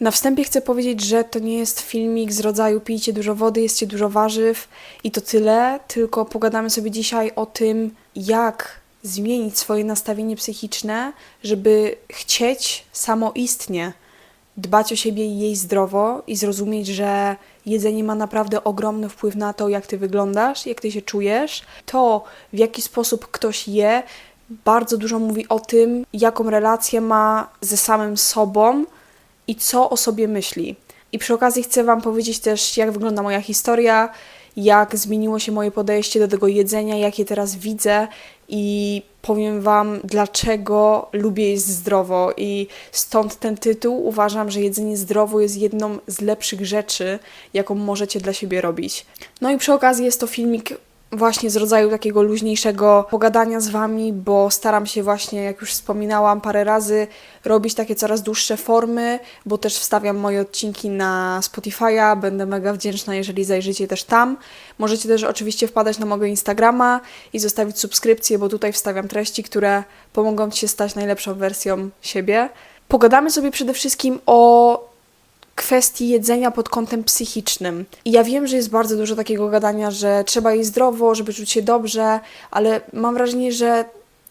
Na wstępie chcę powiedzieć, że to nie jest filmik z rodzaju pijcie dużo wody, jedzcie dużo warzyw i to tyle, tylko pogadamy sobie dzisiaj o tym, jak zmienić swoje nastawienie psychiczne, żeby chcieć samoistnie dbać o siebie i jeść zdrowo i zrozumieć, że jedzenie ma naprawdę ogromny wpływ na to, jak ty wyglądasz, jak ty się czujesz. To, w jaki sposób ktoś je, bardzo dużo mówi o tym, jaką relację ma ze samym sobą i co o sobie myśli. I przy okazji chcę Wam powiedzieć też, jak wygląda moja historia, jak zmieniło się moje podejście do tego jedzenia, jak je teraz widzę i powiem Wam, dlaczego lubię jeść zdrowo. I stąd ten tytuł. Uważam, że jedzenie zdrowo jest jedną z lepszych rzeczy, jaką możecie dla siebie robić. No i przy okazji jest to filmik właśnie z rodzaju takiego luźniejszego pogadania z Wami, bo staram się właśnie, jak już wspominałam parę razy, robić takie coraz dłuższe formy, bo też wstawiam moje odcinki na Spotify'a. Będę mega wdzięczna, jeżeli zajrzycie też tam. Możecie też oczywiście wpadać na mojego Instagrama i zostawić subskrypcję, bo tutaj wstawiam treści, które pomogą Ci się stać najlepszą wersją siebie. Pogadamy sobie przede wszystkim o kwestii jedzenia pod kątem psychicznym. I ja wiem, że jest bardzo dużo takiego gadania, że trzeba jeść zdrowo, żeby czuć się dobrze, ale mam wrażenie, że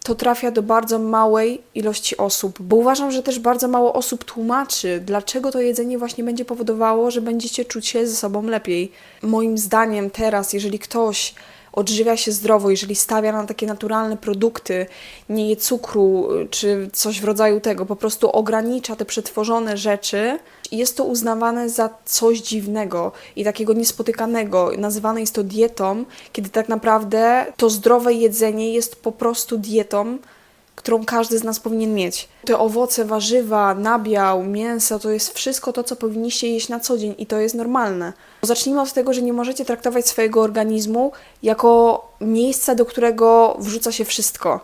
to trafia do bardzo małej ilości osób, bo uważam, że też bardzo mało osób tłumaczy, dlaczego to jedzenie właśnie będzie powodowało, że będziecie czuć się ze sobą lepiej. Moim zdaniem teraz, jeżeli ktoś odżywia się zdrowo, jeżeli stawia na takie naturalne produkty, nie je cukru y, czy coś w rodzaju tego, po prostu ogranicza te przetworzone rzeczy, jest to uznawane za coś dziwnego i takiego niespotykanego. Nazywane jest to dietą, kiedy tak naprawdę to zdrowe jedzenie jest po prostu dietą, którą każdy z nas powinien mieć. Te owoce, warzywa, nabiał, mięso to jest wszystko to, co powinniście jeść na co dzień i to jest normalne. Zacznijmy od tego, że nie możecie traktować swojego organizmu jako miejsca, do którego wrzuca się wszystko.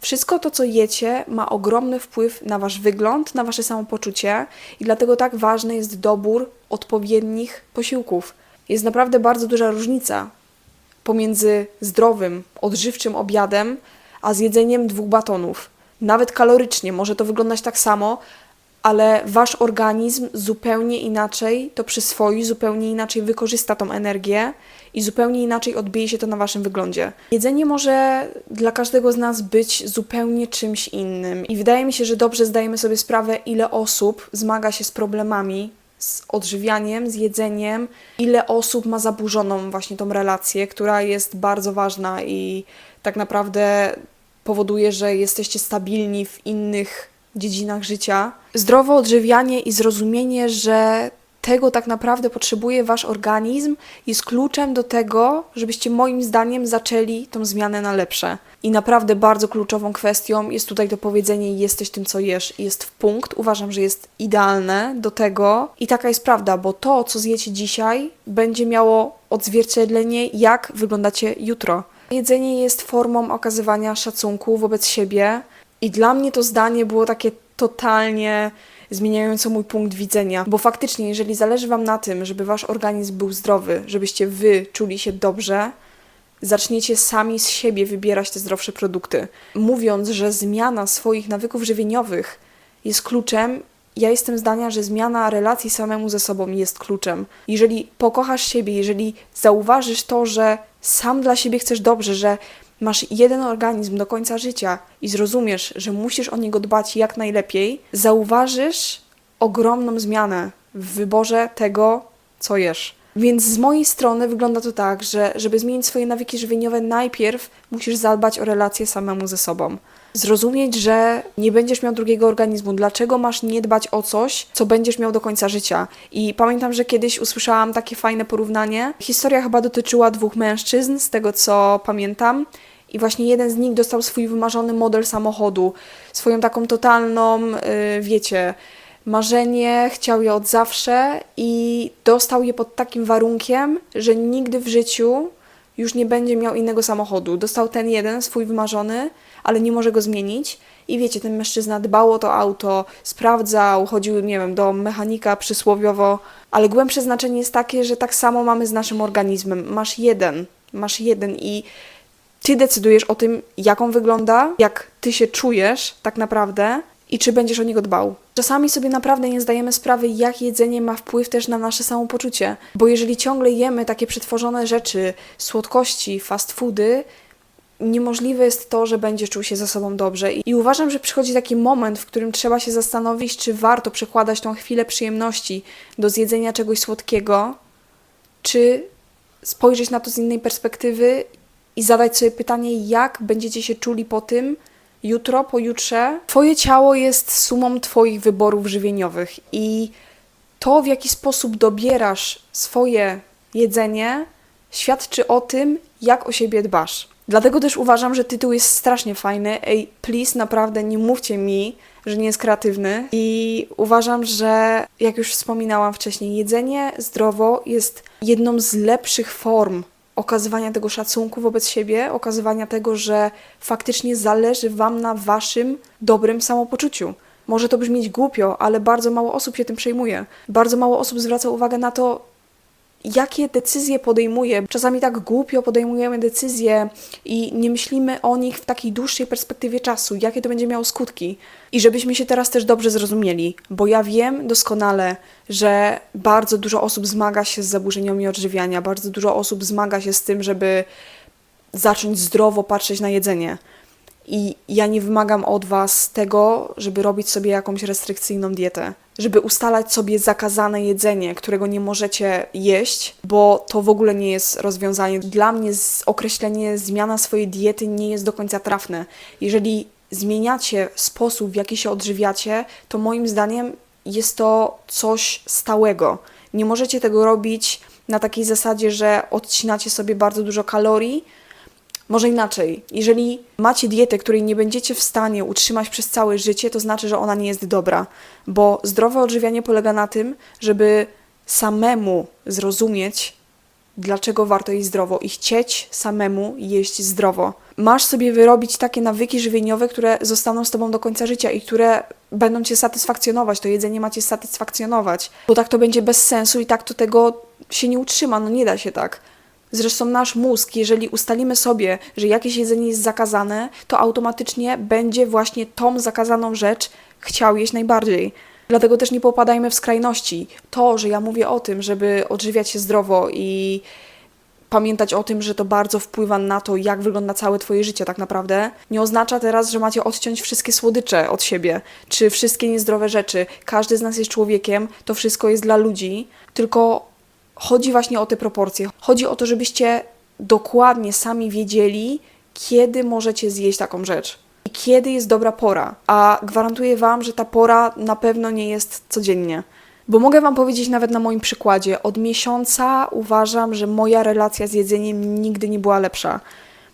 Wszystko to, co jecie, ma ogromny wpływ na wasz wygląd, na wasze samopoczucie i dlatego tak ważny jest dobór odpowiednich posiłków. Jest naprawdę bardzo duża różnica pomiędzy zdrowym, odżywczym obiadem, a zjedzeniem dwóch batonów. Nawet kalorycznie może to wyglądać tak samo, ale wasz organizm zupełnie inaczej to przyswoi, zupełnie inaczej wykorzysta tą energię i zupełnie inaczej odbije się to na waszym wyglądzie. Jedzenie może dla każdego z nas być zupełnie czymś innym i wydaje mi się, że dobrze zdajemy sobie sprawę, ile osób zmaga się z problemami z odżywianiem, z jedzeniem, ile osób ma zaburzoną właśnie tą relację, która jest bardzo ważna i tak naprawdę powoduje, że jesteście stabilni w innych dziedzinach życia. Zdrowe odżywianie i zrozumienie, że tego tak naprawdę potrzebuje wasz organizm, jest kluczem do tego, żebyście moim zdaniem zaczęli tą zmianę na lepsze. I naprawdę bardzo kluczową kwestią jest tutaj to powiedzenie jesteś tym, co jesz. Jest w punkt. Uważam, że jest idealne do tego. I taka jest prawda, bo to, co zjecie dzisiaj, będzie miało odzwierciedlenie, jak wyglądacie jutro. Jedzenie jest formą okazywania szacunku wobec siebie i dla mnie to zdanie było takie totalnie zmieniające mój punkt widzenia, bo faktycznie, jeżeli zależy Wam na tym, żeby Wasz organizm był zdrowy, żebyście Wy czuli się dobrze, zaczniecie sami z siebie wybierać te zdrowsze produkty. Mówiąc, że zmiana swoich nawyków żywieniowych jest kluczem, ja jestem zdania, że zmiana relacji samemu ze sobą jest kluczem. Jeżeli pokochasz siebie, jeżeli zauważysz to, że sam dla siebie chcesz dobrze, że masz jeden organizm do końca życia i zrozumiesz, że musisz o niego dbać jak najlepiej, zauważysz ogromną zmianę w wyborze tego, co jesz. Więc z mojej strony wygląda to tak, że żeby zmienić swoje nawyki żywieniowe, najpierw musisz zadbać o relacje samemu ze sobą. Zrozumieć, że nie będziesz miał drugiego organizmu. Dlaczego masz nie dbać o coś, co będziesz miał do końca życia? I pamiętam, że kiedyś usłyszałam takie fajne porównanie. Historia chyba dotyczyła dwóch mężczyzn, z tego co pamiętam. I właśnie jeden z nich dostał swój wymarzony model samochodu, swoją taką totalną, yy, wiecie, marzenie, chciał je od zawsze i dostał je pod takim warunkiem, że nigdy w życiu już nie będzie miał innego samochodu. Dostał ten jeden, swój wymarzony, ale nie może go zmienić. I wiecie, ten mężczyzna dbał o to auto, sprawdzał, chodził, nie wiem, do mechanika przysłowiowo, ale głębsze znaczenie jest takie, że tak samo mamy z naszym organizmem. Masz jeden, masz jeden i ty decydujesz o tym, jak on wygląda, jak ty się czujesz tak naprawdę i czy będziesz o niego dbał. Czasami sobie naprawdę nie zdajemy sprawy, jak jedzenie ma wpływ też na nasze samopoczucie. Bo jeżeli ciągle jemy takie przetworzone rzeczy, słodkości, fast foody, niemożliwe jest to, że będzie czuł się ze sobą dobrze. I uważam, że przychodzi taki moment, w którym trzeba się zastanowić, czy warto przekładać tą chwilę przyjemności do zjedzenia czegoś słodkiego, czy spojrzeć na to z innej perspektywy i zadać sobie pytanie, jak będziecie się czuli po tym jutro, pojutrze. Twoje ciało jest sumą Twoich wyborów żywieniowych i to, w jaki sposób dobierasz swoje jedzenie, świadczy o tym, jak o siebie dbasz. Dlatego też uważam, że tytuł jest strasznie fajny. Ej, please, naprawdę nie mówcie mi, że nie jest kreatywny. I uważam, że jak już wspominałam wcześniej, jedzenie zdrowo jest jedną z lepszych form okazywania tego szacunku wobec siebie, okazywania tego, że faktycznie zależy Wam na Waszym dobrym samopoczuciu. Może to brzmieć głupio, ale bardzo mało osób się tym przejmuje. Bardzo mało osób zwraca uwagę na to, jakie decyzje podejmuję. Czasami tak głupio podejmujemy decyzje i nie myślimy o nich w takiej dłuższej perspektywie czasu, jakie to będzie miało skutki. I żebyśmy się teraz też dobrze zrozumieli, bo ja wiem doskonale, że bardzo dużo osób zmaga się z zaburzeniami odżywiania, bardzo dużo osób zmaga się z tym, żeby zacząć zdrowo patrzeć na jedzenie. I ja nie wymagam od Was tego, żeby robić sobie jakąś restrykcyjną dietę, żeby ustalać sobie zakazane jedzenie, którego nie możecie jeść, bo to w ogóle nie jest rozwiązanie. Dla mnie określenie zmiana swojej diety nie jest do końca trafne. Jeżeli zmieniacie sposób, w jaki się odżywiacie, to moim zdaniem jest to coś stałego. Nie możecie tego robić na takiej zasadzie, że odcinacie sobie bardzo dużo kalorii, może inaczej, jeżeli macie dietę, której nie będziecie w stanie utrzymać przez całe życie, to znaczy, że ona nie jest dobra, bo zdrowe odżywianie polega na tym, żeby samemu zrozumieć, dlaczego warto jeść zdrowo i chcieć samemu jeść zdrowo. Masz sobie wyrobić takie nawyki żywieniowe, które zostaną z tobą do końca życia i które będą cię satysfakcjonować. To jedzenie ma cię satysfakcjonować, bo tak to będzie bez sensu i tak to tego się nie utrzyma. No nie da się tak. Zresztą nasz mózg, jeżeli ustalimy sobie, że jakieś jedzenie jest zakazane, to automatycznie będzie właśnie tą zakazaną rzecz chciał jeść najbardziej. Dlatego też nie popadajmy w skrajności. To, że ja mówię o tym, żeby odżywiać się zdrowo i pamiętać o tym, że to bardzo wpływa na to, jak wygląda całe Twoje życie tak naprawdę, nie oznacza teraz, że macie odciąć wszystkie słodycze od siebie, czy wszystkie niezdrowe rzeczy. Każdy z nas jest człowiekiem, to wszystko jest dla ludzi, tylko chodzi właśnie o te proporcje. Chodzi o to, żebyście dokładnie sami wiedzieli, kiedy możecie zjeść taką rzecz i kiedy jest dobra pora. A gwarantuję Wam, że ta pora na pewno nie jest codziennie. Bo mogę Wam powiedzieć nawet na moim przykładzie, od miesiąca uważam, że moja relacja z jedzeniem nigdy nie była lepsza.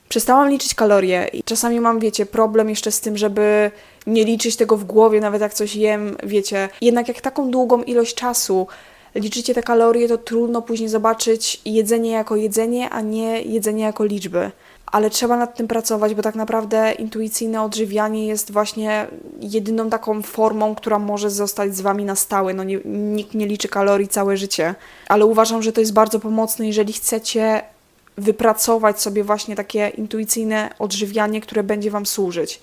Przestałam liczyć kalorie i czasami mam, wiecie, problem jeszcze z tym, żeby nie liczyć tego w głowie, nawet jak coś jem, wiecie. Jednak jak taką długą ilość czasu liczycie te kalorie, to trudno później zobaczyć jedzenie jako jedzenie, a nie jedzenie jako liczby. Ale trzeba nad tym pracować, bo tak naprawdę intuicyjne odżywianie jest właśnie jedyną taką formą, która może zostać z wami na stałe. No nie, nikt nie liczy kalorii całe życie, ale uważam, że to jest bardzo pomocne, jeżeli chcecie wypracować sobie właśnie takie intuicyjne odżywianie, które będzie wam służyć.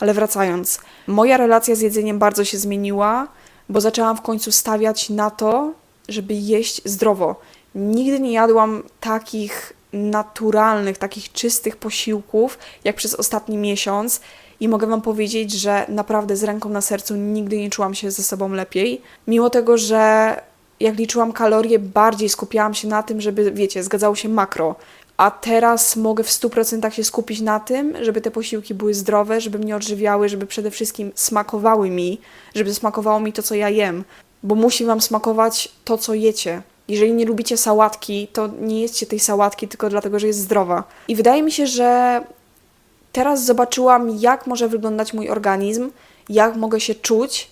Ale wracając, moja relacja z jedzeniem bardzo się zmieniła, bo zaczęłam w końcu stawiać na to, żeby jeść zdrowo. Nigdy nie jadłam takich naturalnych, takich czystych posiłków jak przez ostatni miesiąc i mogę Wam powiedzieć, że naprawdę z ręką na sercu nigdy nie czułam się ze sobą lepiej. Mimo tego, że jak liczyłam kalorie, bardziej skupiałam się na tym, żeby, wiecie, zgadzało się makro. A teraz mogę w 100% się skupić na tym, żeby te posiłki były zdrowe, żeby mnie odżywiały, żeby przede wszystkim smakowały mi, żeby smakowało mi to, co ja jem. Bo musi Wam smakować to, co jecie. Jeżeli nie lubicie sałatki, to nie jedzcie tej sałatki tylko dlatego, że jest zdrowa. I wydaje mi się, że teraz zobaczyłam, jak może wyglądać mój organizm, jak mogę się czuć,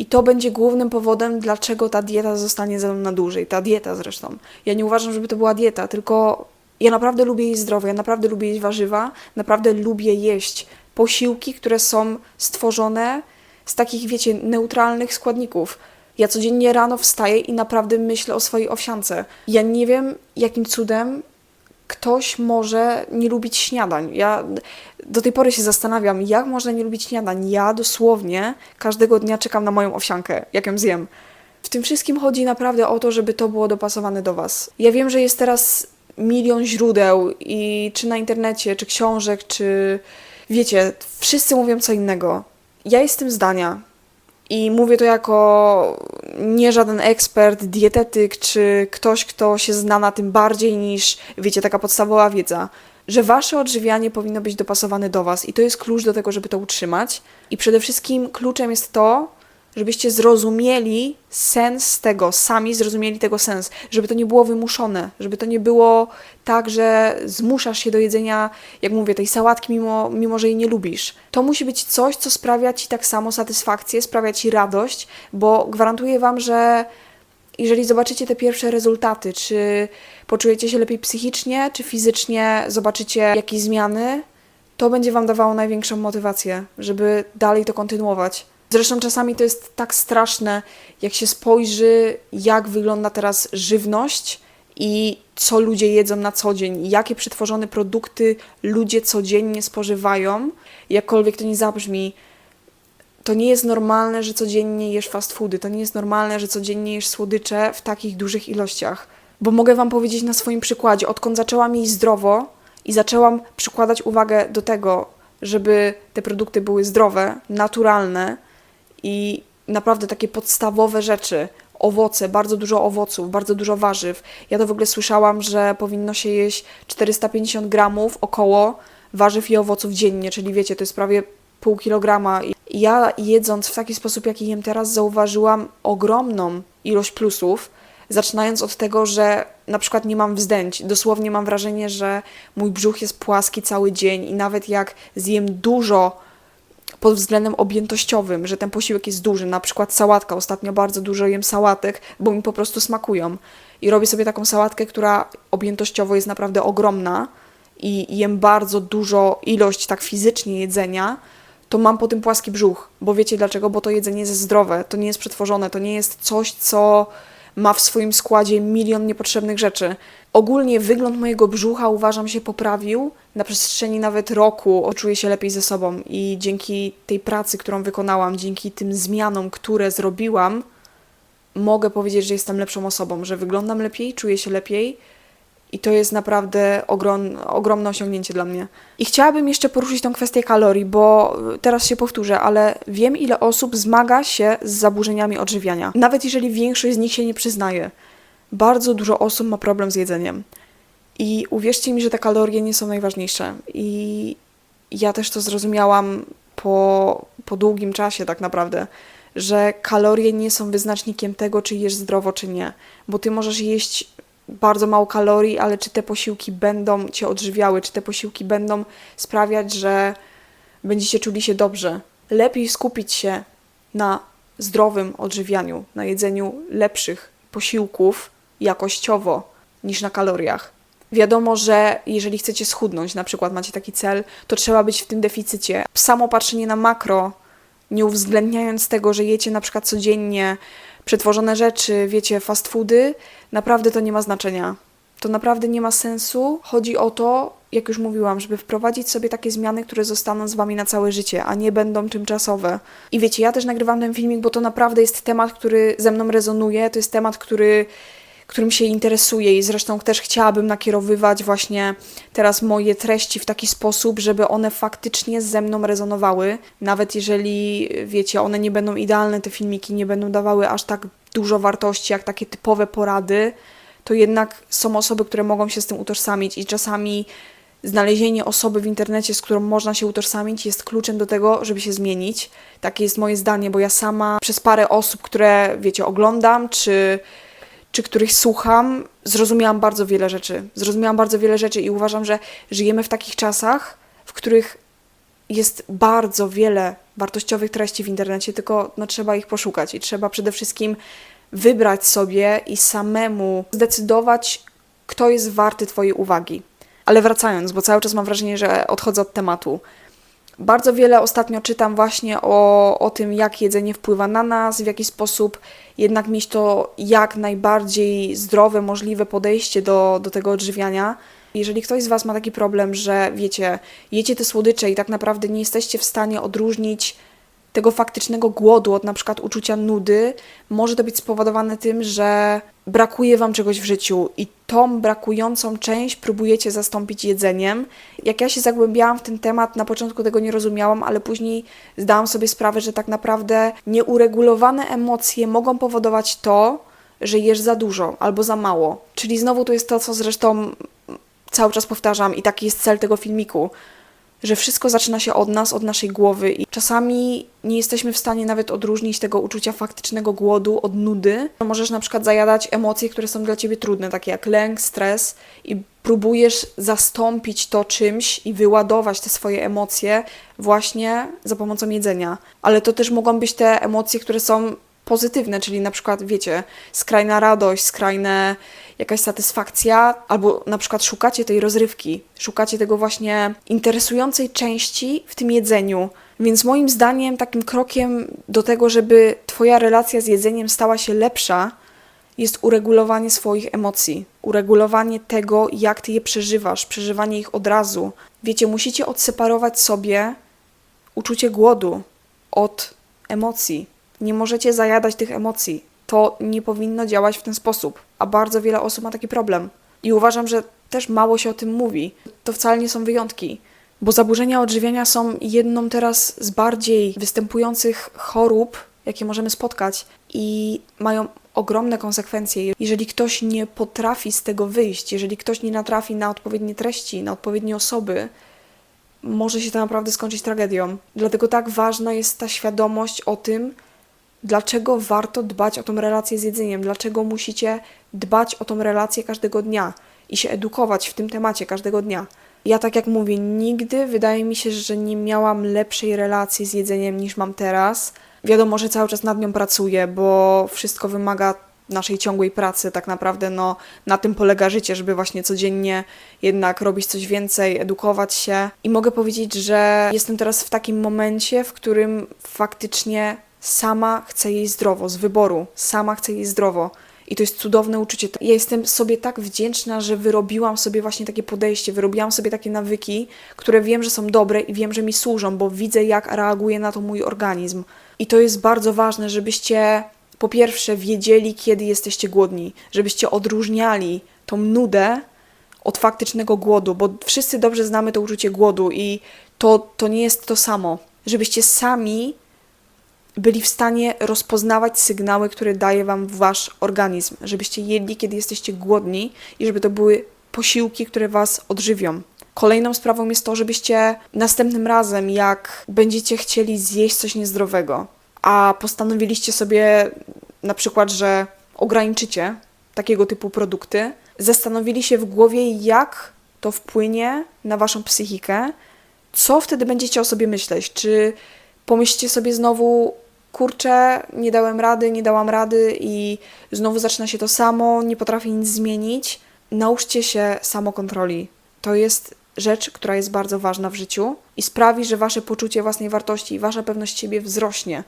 i to będzie głównym powodem, dlaczego ta dieta zostanie ze mną na dłużej. Ta dieta zresztą. Ja nie uważam, żeby to była dieta, tylko ja naprawdę lubię jeść zdrowo, ja naprawdę lubię jeść warzywa, naprawdę lubię jeść posiłki, które są stworzone z takich, wiecie, neutralnych składników. Ja codziennie rano wstaję i naprawdę myślę o swojej owsiance. Ja nie wiem, jakim cudem ktoś może nie lubić śniadań. Ja do tej pory się zastanawiam, jak można nie lubić śniadań. Ja dosłownie każdego dnia czekam na moją owsiankę, jak ją zjem. W tym wszystkim chodzi naprawdę o to, żeby to było dopasowane do Was. Ja wiem, że jest teraz milion źródeł i czy na internecie, czy książek, czy wiecie, wszyscy mówią co innego. Ja jestem zdania i mówię to jako nie żaden ekspert, dietetyk, czy ktoś, kto się zna na tym bardziej niż, wiecie, taka podstawowa wiedza, że wasze odżywianie powinno być dopasowane do was i to jest klucz do tego, żeby to utrzymać. I przede wszystkim kluczem jest to, żebyście zrozumieli sens tego, sami zrozumieli tego sens, żeby to nie było wymuszone, żeby to nie było tak, że zmuszasz się do jedzenia, jak mówię, tej sałatki, mimo, mimo że jej nie lubisz. To musi być coś, co sprawia ci tak samo satysfakcję, sprawia ci radość, bo gwarantuję wam, że jeżeli zobaczycie te pierwsze rezultaty, czy poczujecie się lepiej psychicznie, czy fizycznie, zobaczycie jakieś zmiany, to będzie Wam dawało największą motywację, żeby dalej to kontynuować. Zresztą czasami to jest tak straszne, jak się spojrzy, jak wygląda teraz żywność i co ludzie jedzą na co dzień, jakie przetworzone produkty ludzie codziennie spożywają. Jakkolwiek to nie zabrzmi, to nie jest normalne, że codziennie jesz fast foody, to nie jest normalne, że codziennie jesz słodycze w takich dużych ilościach. Bo mogę Wam powiedzieć na swoim przykładzie, odkąd zaczęłam jeść zdrowo i zaczęłam przykładać uwagę do tego, żeby te produkty były zdrowe, naturalne i naprawdę takie podstawowe rzeczy, owoce, bardzo dużo owoców, bardzo dużo warzyw. Ja to w ogóle słyszałam, że powinno się jeść 450 gramów około warzyw i owoców dziennie, czyli wiecie, to jest prawie pół kilograma. I ja jedząc w taki sposób, jaki jem teraz, zauważyłam ogromną ilość plusów, zaczynając od tego, że na przykład nie mam wzdęć. Dosłownie mam wrażenie, że mój brzuch jest płaski cały dzień i nawet jak zjem dużo pod względem objętościowym, że ten posiłek jest duży, na przykład sałatka. Ostatnio bardzo dużo jem sałatek, bo mi po prostu smakują. I robię sobie taką sałatkę, która objętościowo jest naprawdę ogromna i jem bardzo dużo ilość tak fizycznie jedzenia, to mam po tym płaski brzuch. Bo wiecie dlaczego? Bo to jedzenie jest zdrowe, to nie jest przetworzone, to nie jest coś, co ma w swoim składzie milion niepotrzebnych rzeczy. Ogólnie wygląd mojego brzucha uważam się poprawił. Na przestrzeni nawet roku czuję się lepiej ze sobą i dzięki tej pracy, którą wykonałam, dzięki tym zmianom, które zrobiłam, mogę powiedzieć, że jestem lepszą osobą, że wyglądam lepiej, czuję się lepiej i to jest naprawdę ogrom, ogromne osiągnięcie dla mnie. I chciałabym jeszcze poruszyć tą kwestię kalorii, bo teraz się powtórzę, ale wiem, ile osób zmaga się z zaburzeniami odżywiania. Nawet jeżeli większość z nich się nie przyznaje. Bardzo dużo osób ma problem z jedzeniem. I uwierzcie mi, że te kalorie nie są najważniejsze. I ja też to zrozumiałam po, po długim czasie, tak naprawdę, że kalorie nie są wyznacznikiem tego, czy jesz zdrowo, czy nie. Bo ty możesz jeść bardzo mało kalorii, ale czy te posiłki będą cię odżywiały, czy te posiłki będą sprawiać, że będziecie czuli się dobrze. Lepiej skupić się na zdrowym odżywianiu, na jedzeniu lepszych posiłków jakościowo niż na kaloriach. Wiadomo, że jeżeli chcecie schudnąć, na przykład macie taki cel, to trzeba być w tym deficycie. Samo patrzenie na makro, nie uwzględniając tego, że jecie na przykład codziennie przetworzone rzeczy, wiecie, fast foody, naprawdę to nie ma znaczenia. To naprawdę nie ma sensu. Chodzi o to, jak już mówiłam, żeby wprowadzić sobie takie zmiany, które zostaną z wami na całe życie, a nie będą tymczasowe. I wiecie, ja też nagrywam ten filmik, bo to naprawdę jest temat, który ze mną rezonuje. To jest temat, który którym się interesuję i zresztą też chciałabym nakierowywać właśnie teraz moje treści w taki sposób, żeby one faktycznie ze mną rezonowały, nawet jeżeli, wiecie, one nie będą idealne, te filmiki nie będą dawały aż tak dużo wartości jak takie typowe porady, to jednak są osoby, które mogą się z tym utożsamić i czasami znalezienie osoby w internecie, z którą można się utożsamić, jest kluczem do tego, żeby się zmienić. Takie jest moje zdanie, bo ja sama przez parę osób, które, wiecie, oglądam, czy czy których słucham, zrozumiałam bardzo wiele rzeczy. Zrozumiałam bardzo wiele rzeczy i uważam, że żyjemy w takich czasach, w których jest bardzo wiele wartościowych treści w internecie, tylko no, trzeba ich poszukać i trzeba przede wszystkim wybrać sobie i samemu zdecydować, kto jest warty Twojej uwagi. Ale wracając, bo cały czas mam wrażenie, że odchodzę od tematu. Bardzo wiele ostatnio czytam właśnie o, o tym, jak jedzenie wpływa na nas, w jaki sposób jednak mieć to jak najbardziej zdrowe, możliwe podejście do, do tego odżywiania. Jeżeli ktoś z Was ma taki problem, że wiecie, jecie te słodycze i tak naprawdę nie jesteście w stanie odróżnić tego faktycznego głodu od na przykład uczucia nudy, może to być spowodowane tym, że brakuje Wam czegoś w życiu i tą brakującą część próbujecie zastąpić jedzeniem. Jak ja się zagłębiałam w ten temat, na początku tego nie rozumiałam, ale później zdałam sobie sprawę, że tak naprawdę nieuregulowane emocje mogą powodować to, że jesz za dużo albo za mało. Czyli znowu to jest to, co zresztą cały czas powtarzam i taki jest cel tego filmiku, że wszystko zaczyna się od nas, od naszej głowy i czasami nie jesteśmy w stanie nawet odróżnić tego uczucia faktycznego głodu od nudy. Możesz na przykład zajadać emocje, które są dla ciebie trudne, takie jak lęk, stres i próbujesz zastąpić to czymś i wyładować te swoje emocje właśnie za pomocą jedzenia. Ale to też mogą być te emocje, które są pozytywne, czyli na przykład, wiecie, skrajna radość, skrajne jakaś satysfakcja, albo na przykład szukacie tej rozrywki, szukacie tego właśnie interesującej części w tym jedzeniu. Więc moim zdaniem takim krokiem do tego, żeby Twoja relacja z jedzeniem stała się lepsza, jest uregulowanie swoich emocji, uregulowanie tego, jak Ty je przeżywasz, przeżywanie ich od razu. Wiecie, musicie odseparować sobie uczucie głodu od emocji. Nie możecie zajadać tych emocji. To nie powinno działać w ten sposób, a bardzo wiele osób ma taki problem. I uważam, że też mało się o tym mówi. To wcale nie są wyjątki, bo zaburzenia odżywiania są jedną teraz z bardziej występujących chorób, jakie możemy spotkać i mają ogromne konsekwencje. Jeżeli ktoś nie potrafi z tego wyjść, jeżeli ktoś nie natrafi na odpowiednie treści, na odpowiednie osoby, może się to naprawdę skończyć tragedią. Dlatego tak ważna jest ta świadomość o tym, dlaczego warto dbać o tą relację z jedzeniem, dlaczego musicie dbać o tą relację każdego dnia i się edukować w tym temacie każdego dnia. Ja tak jak mówię, nigdy wydaje mi się, że nie miałam lepszej relacji z jedzeniem niż mam teraz. Wiadomo, że cały czas nad nią pracuję, bo wszystko wymaga naszej ciągłej pracy. Tak naprawdę no, na tym polega życie, żeby właśnie codziennie jednak robić coś więcej, edukować się. I mogę powiedzieć, że jestem teraz w takim momencie, w którym faktycznie sama chcę jeść zdrowo, z wyboru. Sama chcę jeść zdrowo. I to jest cudowne uczucie. Ja jestem sobie tak wdzięczna, że wyrobiłam sobie właśnie takie podejście, wyrobiłam sobie takie nawyki, które wiem, że są dobre i wiem, że mi służą, bo widzę, jak reaguje na to mój organizm. I to jest bardzo ważne, żebyście po pierwsze wiedzieli, kiedy jesteście głodni, żebyście odróżniali tą nudę od faktycznego głodu, bo wszyscy dobrze znamy to uczucie głodu i to, to nie jest to samo. Żebyście sami byli w stanie rozpoznawać sygnały, które daje wam wasz organizm, żebyście jedli, kiedy jesteście głodni i żeby to były posiłki, które was odżywią. Kolejną sprawą jest to, żebyście następnym razem, jak będziecie chcieli zjeść coś niezdrowego, a postanowiliście sobie na przykład, że ograniczycie takiego typu produkty, zastanowili się w głowie, jak to wpłynie na waszą psychikę, co wtedy będziecie o sobie myśleć? Czy pomyślcie sobie znowu, kurczę, nie dałem rady, nie dałam rady i znowu zaczyna się to samo, nie potrafię nic zmienić? Nauczcie się samokontroli. To jest rzecz, która jest bardzo ważna w życiu i sprawi, że wasze poczucie własnej wartości i wasza pewność siebie wzrośnie.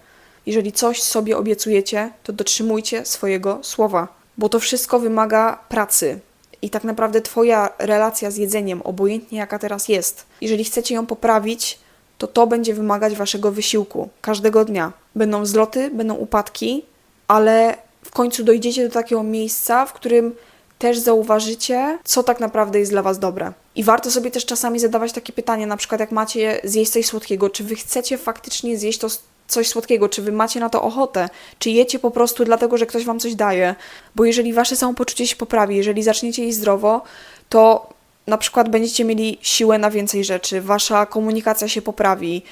Jeżeli coś sobie obiecujecie, to dotrzymujcie swojego słowa, bo to wszystko wymaga pracy. I tak naprawdę Twoja relacja z jedzeniem, obojętnie jaka teraz jest, jeżeli chcecie ją poprawić, to to będzie wymagać Waszego wysiłku każdego dnia. Będą wzloty, będą upadki, ale w końcu dojdziecie do takiego miejsca, w którym też zauważycie, co tak naprawdę jest dla Was dobre. I warto sobie też czasami zadawać takie pytanie, na przykład jak macie zjeść coś słodkiego, czy Wy chcecie faktycznie zjeść to coś słodkiego, czy wy macie na to ochotę, czy jecie po prostu dlatego, że ktoś wam coś daje. Bo jeżeli wasze samopoczucie się poprawi, jeżeli zaczniecie jeść zdrowo, to na przykład będziecie mieli siłę na więcej rzeczy, wasza komunikacja się poprawi,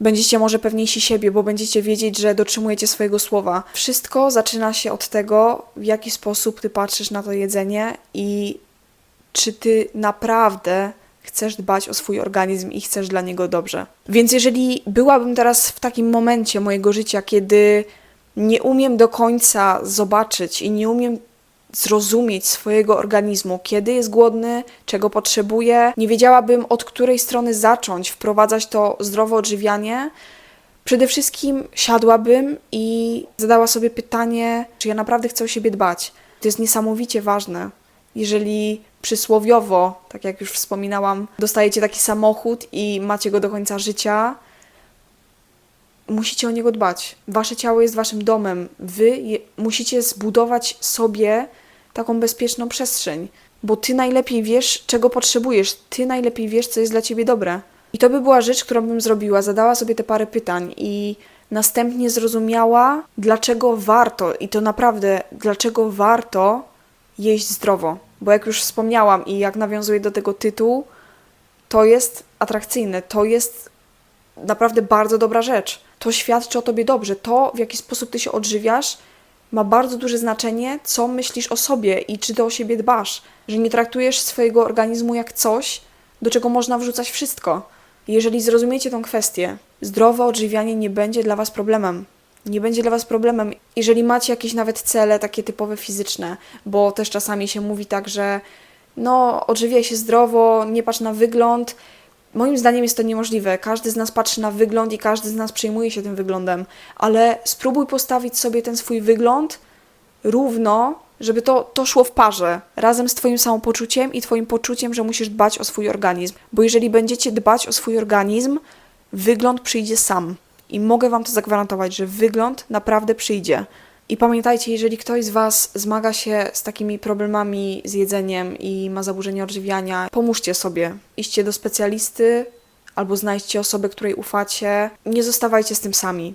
będziecie może pewniejsi siebie, bo będziecie wiedzieć, że dotrzymujecie swojego słowa. Wszystko zaczyna się od tego, w jaki sposób ty patrzysz na to jedzenie i czy ty naprawdę chcesz dbać o swój organizm i chcesz dla niego dobrze. Więc jeżeli byłabym teraz w takim momencie mojego życia, kiedy nie umiem do końca zobaczyć i nie umiem zrozumieć swojego organizmu, kiedy jest głodny, czego potrzebuje, nie wiedziałabym od której strony zacząć wprowadzać to zdrowe odżywianie, przede wszystkim siadłabym i zadała sobie pytanie, czy ja naprawdę chcę o siebie dbać. To jest niesamowicie ważne. Jeżeli przysłowiowo, tak jak już wspominałam, dostajecie taki samochód i macie go do końca życia, musicie o niego dbać. Wasze ciało jest waszym domem. Wy je, musicie zbudować sobie taką bezpieczną przestrzeń, bo ty najlepiej wiesz, czego potrzebujesz. Ty najlepiej wiesz, co jest dla ciebie dobre. I to by była rzecz, którą bym zrobiła. Zadała sobie te parę pytań i następnie zrozumiała, dlaczego warto, i to naprawdę, dlaczego warto jeść zdrowo. Bo jak już wspomniałam i jak nawiązuję do tego tytułu, to jest atrakcyjne, to jest naprawdę bardzo dobra rzecz. To świadczy o tobie dobrze. To, w jaki sposób ty się odżywiasz, ma bardzo duże znaczenie, co myślisz o sobie i czy ty o siebie dbasz. Że nie traktujesz swojego organizmu jak coś, do czego można wrzucać wszystko. Jeżeli zrozumiecie tą kwestię, zdrowe odżywianie nie będzie dla was problemem. Nie będzie dla was problemem, jeżeli macie jakieś nawet cele takie typowe fizyczne, bo też czasami się mówi tak, że no, odżywiaj się zdrowo, nie patrz na wygląd. Moim zdaniem jest to niemożliwe. Każdy z nas patrzy na wygląd i każdy z nas przejmuje się tym wyglądem, ale spróbuj postawić sobie ten swój wygląd równo, żeby to, to szło w parze, razem z Twoim samopoczuciem i Twoim poczuciem, że musisz dbać o swój organizm. Bo jeżeli będziecie dbać o swój organizm, wygląd przyjdzie sam. I mogę Wam to zagwarantować, że wygląd naprawdę przyjdzie. I pamiętajcie, jeżeli ktoś z Was zmaga się z takimi problemami z jedzeniem i ma zaburzenie odżywiania, pomóżcie sobie. Idźcie do specjalisty albo znajdźcie osobę, której ufacie. Nie zostawajcie z tym sami.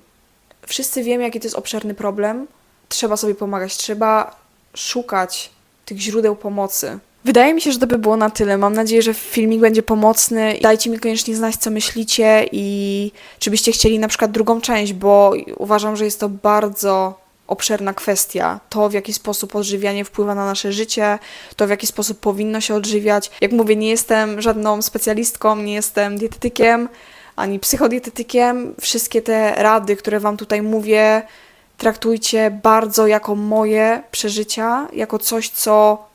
Wszyscy wiemy, jaki to jest obszerny problem. Trzeba sobie pomagać, trzeba szukać tych źródeł pomocy. Wydaje mi się, że to by było na tyle. Mam nadzieję, że filmik będzie pomocny. Dajcie mi koniecznie znać, co myślicie i czy byście chcieli na przykład drugą część, bo uważam, że jest to bardzo obszerna kwestia. To, w jaki sposób odżywianie wpływa na nasze życie, to, w jaki sposób powinno się odżywiać. Jak mówię, nie jestem żadną specjalistką, nie jestem dietetykiem ani psychodietetykiem. Wszystkie te rady, które Wam tutaj mówię, traktujcie bardzo jako moje przeżycia, jako coś, co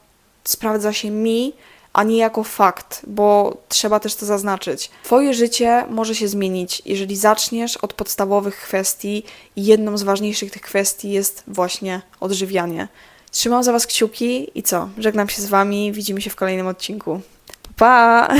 sprawdza się mi, a nie jako fakt, bo trzeba też to zaznaczyć. Twoje życie może się zmienić, jeżeli zaczniesz od podstawowych kwestii i jedną z ważniejszych tych kwestii jest właśnie odżywianie. Trzymam za Was kciuki i co? Żegnam się z Wami, widzimy się w kolejnym odcinku. Pa! pa!